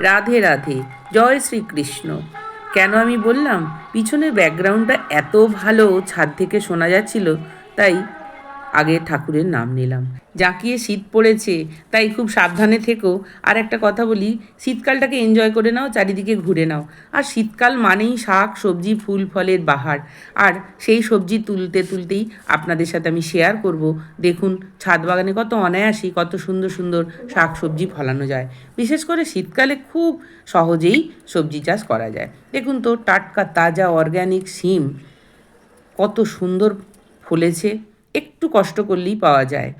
রাধে রাধে, জয় শ্রীকৃষ্ণ। কেন আমি বললাম, পিছনের ব্যাকগ্রাউন্ডটা এত ভালো ছাদ থেকে শোনা যাচ্ছিল, তাই আগে ঠাকুরের নাম নিলাম। জাঁকিয়ে শীত পড়েছে, তাই খুব সাবধানে থেকো। আর একটা কথা বলি, শীতকালটাকে এনজয় করে নাও, চারিদিকে ঘুরে নাও। আর শীতকাল মানেই শাক, সবজি, ফুল, ফলের বাহার। আর সেই সবজি তুলতে তুলতেই আপনাদের সাথে আমি শেয়ার করব। দেখুন, ছাদ বাগানে কত অনায়াসই কত সুন্দর সুন্দর শাক, সবজি ফলানো যায়। বিশেষ করে শীতকালে খুব সহজেই সবজি চাষ করা যায়। দেখুন তো, টাটকা, তাজা অর্গ্যানিক শিম। কত সুন্দর ফলেছে। একটু কষ্ট করলেই পাওয়া যায়।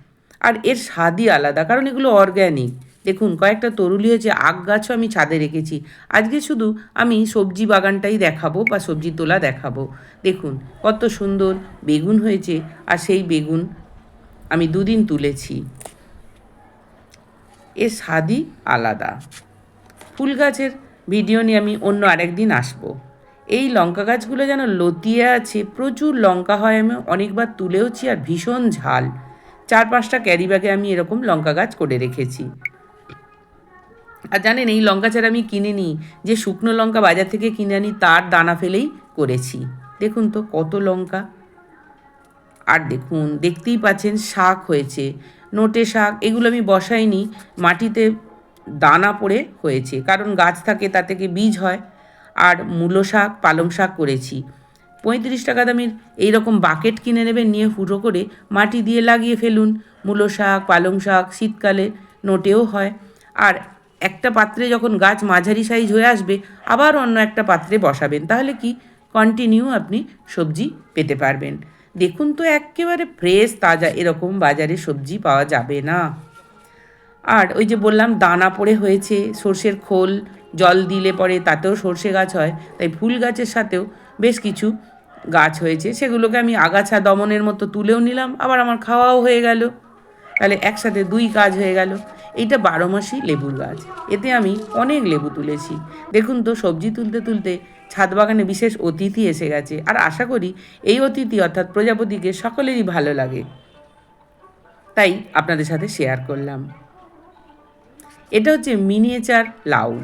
আর এর স্বাদই আলাদা, কারণ এগুলো অর্গ্যানিক দেখুন, কয়েকটা তরুলি হয়েছে আগ গাছও আমি ছাদে রেখেছি, আজকে শুধু আমি সবজি বাগানটাই দেখাবো বা সবজি তোলা দেখাবো। দেখুন, কত সুন্দর বেগুন হয়েছে, আর সেই বেগুন আমি দুদিন তুলেছি। এর স্বাদই আলাদা। ফুল গাছের ভিডিও নিয়ে আমি অন্য আরেকদিন আসব। এই লঙ্কা গাছগুলো যেন লতিয়ে আছে, প্রচুর লঙ্কা হয়, আমি অনেকবার তুলেওছি আর ভীষণ ঝাল। চার পাঁচটা ক্যারি ব্যাগে আমি এরকম লঙ্কা গাছ করে রেখেছি। আর জানেন, এই লঙ্কা চারা আমি কিনে নিই যে শুকনো লঙ্কা বাজার থেকে কিনে আনি, তার দানা ফেলেই করেছি। দেখুন তো কত লঙ্কা। আর দেখুন, দেখতেই পাচ্ছেন শাক হয়েছে, নোটে শাক, এগুলো আমি বসাইনি, মাটিতে দানা পড়ে হয়েছে, কারণ গাছ থাকে তা থেকে বীজ হয়। আর মূলো শাক, পালং শাক করেছি। পঁয়ত্রিশ টাকা দামের এইরকম বাকেট কিনে নেবেন, নিয়ে ফুটো করে মাটি দিয়ে লাগিয়ে ফেলুন। মূলো শাক, পালং শাক শীতকালে নোটেও হয়। আর একটা পাত্রে যখন গাছ মাঝারি সাইজ হয়ে আসবে, আবার অন্য একটা পাত্রে বসাবেন। তাহলে কি? কন্টিনিউ আপনি সবজি পেতে পারবেন। দেখুন তো, একেবারে ফ্রেশ তাজা এরকম বাজারে সবজি পাওয়া যাবে না। আর ওই যে বললাম, দানা পড়ে হয়েছে, সর্ষের খোল জল দিলে পরে তাতেও সর্ষে গাছ হয়, তাই ফুল গাছের সাথেও বেশ কিছু গাছ হয়েছে। সেগুলোকে আমি আগাছা দমনের মতো তুলেও নিলাম, আবার আমার খাওয়াও হয়ে গেল। তাহলে একসাথে দুই কাজ হয়ে গেল। এইটা বারো মাসি লেবুর গাছ। এতে আমি অনেক লেবু তুলেছি। দেখুন তো, সবজি তুলতে তুলতে ছাদ বাগানে বিশেষ অতিথি এসে গেছে। আর আশা করি এই অতিথি অর্থাৎ প্রজাপতিকে সকলেরই ভালো লাগে। তাই আপনাদের সাথে শেয়ার করলাম। এটা হচ্ছে মিনিয়েচার লাউ।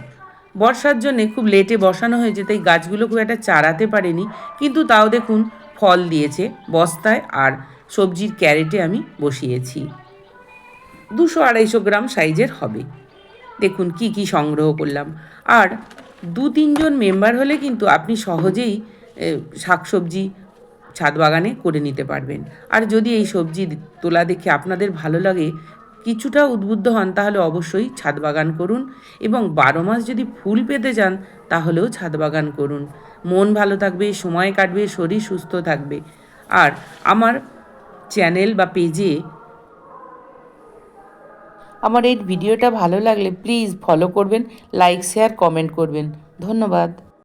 বর্ষার জন্য খুব লেটে বসানো হয়েছে, তাই গাছগুলো খুব একটা চারাতে পারেনি। কিন্তু তাও দেখুন, ফল দিয়েছে বস্তায় আর সবজির ক্যারেটে আমি বসিয়েছি। দুশো আড়াইশো গ্রাম সাইজের হবে। দেখুন কি কি সংগ্রহ করলাম। আর দু তিনজন মেম্বার হলে কিন্তু আপনি সহজেই শাকসবজি ছাদ বাগানে করে নিতে পারবেন। আর যদি এই সবজি তোলা দেখে আপনাদের ভালো লাগে কিছুটা উদ্বুদ্ধ হন, তাহলে অবশ্যই ছাদ বাগান করুন এবং বারো মাস যদি ফুল পেতে যান তাহলেও ছাদ বাগান করুন। মন ভালো থাকবে, সময় কাটবে, শরীর সুস্থ থাকবে। আর আমার চ্যানেল বা পেজে আমার এই ভিডিওটা ভালো লাগলে প্লিজ ফলো করবেন, লাইক, শেয়ার, কমেন্ট করবেন। ধন্যবাদ।